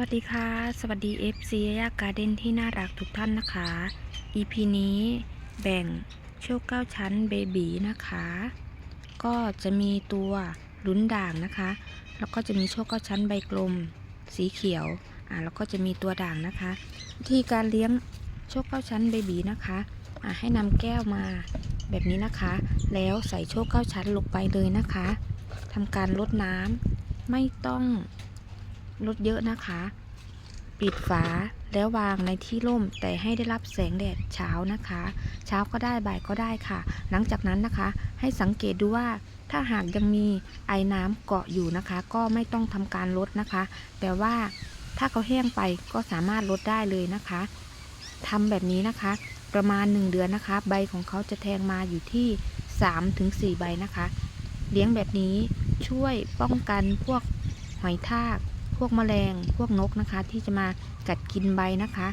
วัสดีค่ะ สวัสดี FC ยาการ์เด้นที่น่ารักทุกท่านนะคะ EP นี้แบ่งโชคเก้าชั้นเบบีนะคะ ก็จะมีตัวลุ้นด่างนะคะ แล้วก็จะมีโชคเก้าชั้นใบกลมสีเขียวอ่าแล้วก็จะมีตัวด่างนะคะ วิธีการเลี้ยงโชคเก้าชั้นเบบีนะคะอ่าให้นำแก้วมาแบบนี้นะคะ แล้วใส่โชคเก้าชั้นลงไปเลยนะคะทำการลดน้ำไม่ต้อง ลดเยอะนะคะ ปิดฝาแล้ววางในที่ร่ม แต่ให้ได้รับแสงแดดเช้านะคะ เช้าก็ได้บ่ายก็ได้ค่ะ หลังจากนั้นนะคะ ให้สังเกตดูว่าถ้าหากยังมีไอ้น้ำเกาะอยู่นะคะ ก็ไม่ต้องทำการลดนะคะ แต่ว่าถ้าเขาแห้งไปก็สามารถลดได้เลยนะคะทำแบบนี้นะคะ ประมาณ 1 เดือนนะคะ ใบของเขาจะแทงมาอยู่ที่ 3-4 ใบนะคะ เลี้ยงแบบนี้ช่วยป้องกันพวกหอยทาก วกแมลงพวกนกนะคะ ที่จะมากัดกินใบนะคะ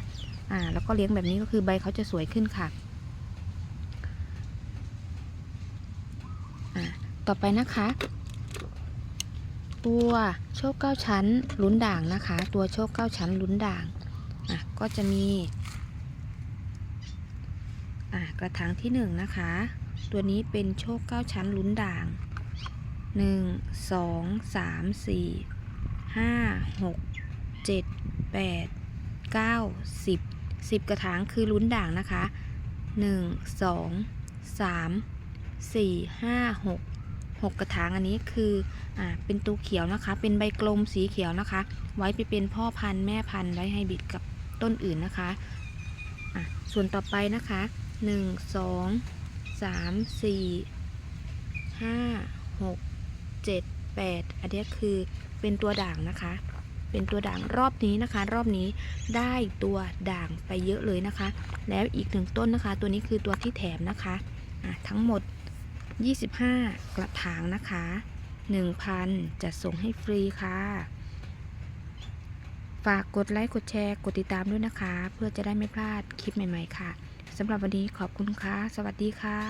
อ่าแล้วก็เลี้ยงแบบนี้ก็คือใบเขาจะสวยขึ้นค่ะต่อไปนะคะ ตัวโชคเก้าชั้นลุ้นด่างนะคะ ตัวโชคเก้าชั้นลุ้นด่างอะก็จะมีอะกระถางที่หนึ่งนะคะ ตัวนี้เป็นโชคเก้าชั้นลุ้นด่างหนึ่งสองสามสี่ ห้าหกเจ็ดแปดเก้าสิบสิบกระถางคือลุ้นด่างนะคะหนึ่งสองสามสี่ห้าหกหกกระถางอันนี้คืออ่าเป็นตัวเขียวนะคะ เป็นใบกลมสีเขียวนะคะ ไว้ไปเป็นพ่อพันธุ์แม่พันธุ์ไว้ให้บิดกับต้นอื่นนะคะอะส่วนต่อไปนะคะหนึ่งสองสามสี่ห้าหกเจ็ด แปดอันนี้คือเป็นตัวด่างนะคะ เป็นตัวด่างรอบนี้นะคะ รอบนี้ได้ตัวด่างไปเยอะเลยนะคะ แล้วอีกหนึ่งต้นนะคะ ตัวนี้คือตัวที่แถมนะคะะทั้งหมด 25 กระถางนะคะ 1,000 จะส่งให้ฟรีค่ะ ฝากกดไลค์กดแชร์กดติดตามด้วยนะคะ เพื่อจะได้ไม่พลาดคลิปใหม่ ๆ ค่ะสำหรับวันนี้ขอบคุณค่ะ สวัสดีค่ะ